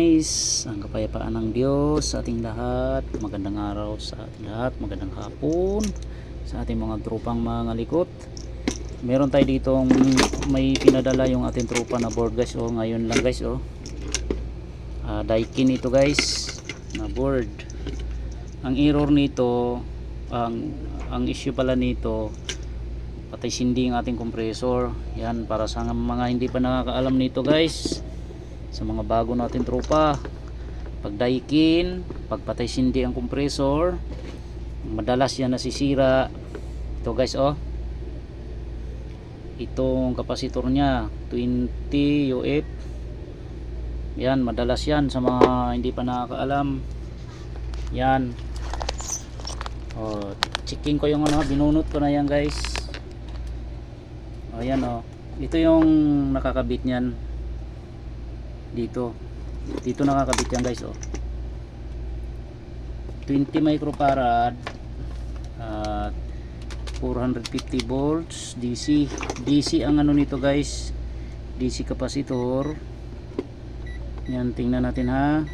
guys, ang kapayapaan ng Diyos sa ating lahat. Magandang araw sa ating lahat, magandang hapon sa ating mga tropang mga likot. Meron tayo ditong may pinadala yung ating tropa na board guys. Oh, ngayon lang guys oh. Ah, Daikin ito guys na board. Ang error nito, ang ang issue pala nito patay sindi ang ating compressor. Yan para sa mga hindi pa nakakaalam nito guys sa mga bago natin tropa pag daikin pagpatay sindi ang compressor madalas yan nasisira. Ito guys oh. Itong kapasitor nya 20 UF yan madalas yan sa mga hindi pa nakakaalam. Yan. Oh checking ko yung ano binunot ko na yan guys. Oh yan oh. Ito yung nakakabit niyan dito. Dito nakakabit yan guys oh. 20 microfarad at 450 volts. DC DC ang ano nito guys. DC capacitor. Yan tingnan natin ha.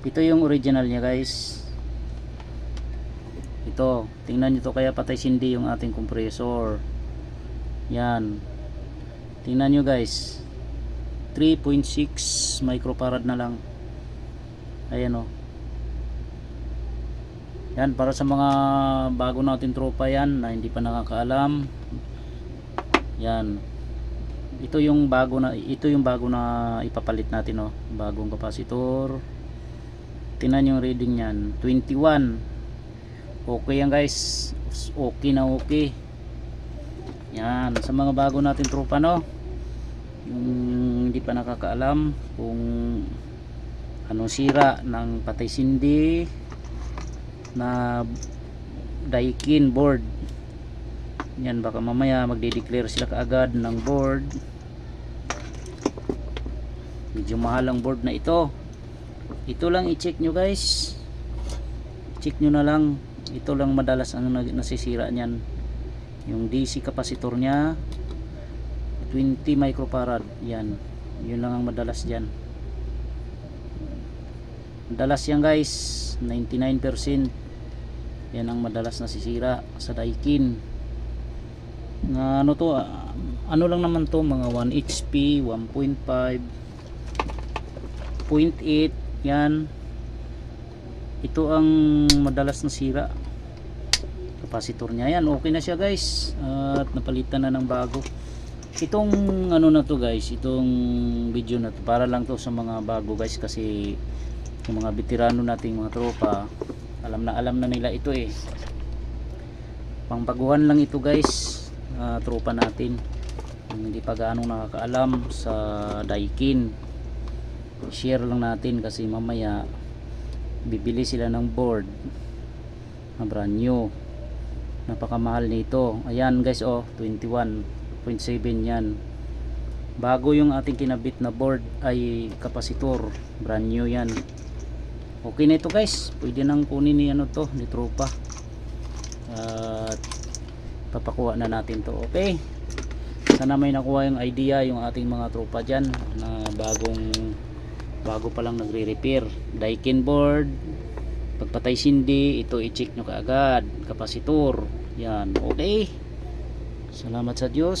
Ito yung original niya guys. Ito. Tingnan nyo to kaya patay sindi yung ating compressor. Yan. Tingnan nyo guys 3.6 microfarad na lang. Ayan o yan para sa mga bago natin tropa yan na hindi pa nakakaalam. Yan. Ito yung bago na ito yung bago na ipapalit natin oh. Bagong kapasitor. Tingnan yung reading niyan. 21 okay yan guys. Okay na okay. Yan sa mga bago natin tropa no? Yung hindi pa nakakaalam kung anong sira ng patay sindi na daikin board. Yan baka mamaya magde-declare sila kaagad ng board. Medyo mahal ang board na ito. Ito lang i-check nyo guys. Check nyo na lang. Ito lang madalas ang nasisira niyan. Yung DC capacitor nya 20 microfarad. Yan yun lang ang madalas dyan. Madalas yan guys. 99% yan ang madalas nasisira sa daikin. Na ano to ah, ano lang naman to mga 1 HP 1.5 0.8 yan. Ito ang madalas nasira. Kapasitor niya yan. Okay na siya guys. At napalitan na ng bago itong ano na to guys itong video na to para lang to sa mga bago guys kasi yung mga veterano nating mga tropa alam na alam na nila ito eh. Pangbaguhan lang ito guys ah, tropa natin. Yung hindi pa gaano nakakaalam sa daikin. Share lang natin kasi mamaya bibili sila ng board na brand new. Napakamahal nito. Ayan guys oh 21.7 yan. Bago yung ating kinabit na board ay kapasitor brand new yan. Okay na ito guys. Pwede nang kunin ni ano to ni tropa. At papakuha na natin to. Okay. Sana may nakuha yung idea yung ating mga tropa dyan na bagong bago pa lang nagre-repair. Daikin board pagpatay sindi ito i-check nyo kaagad. Kapasitor yan. Okay salamat sa Diyos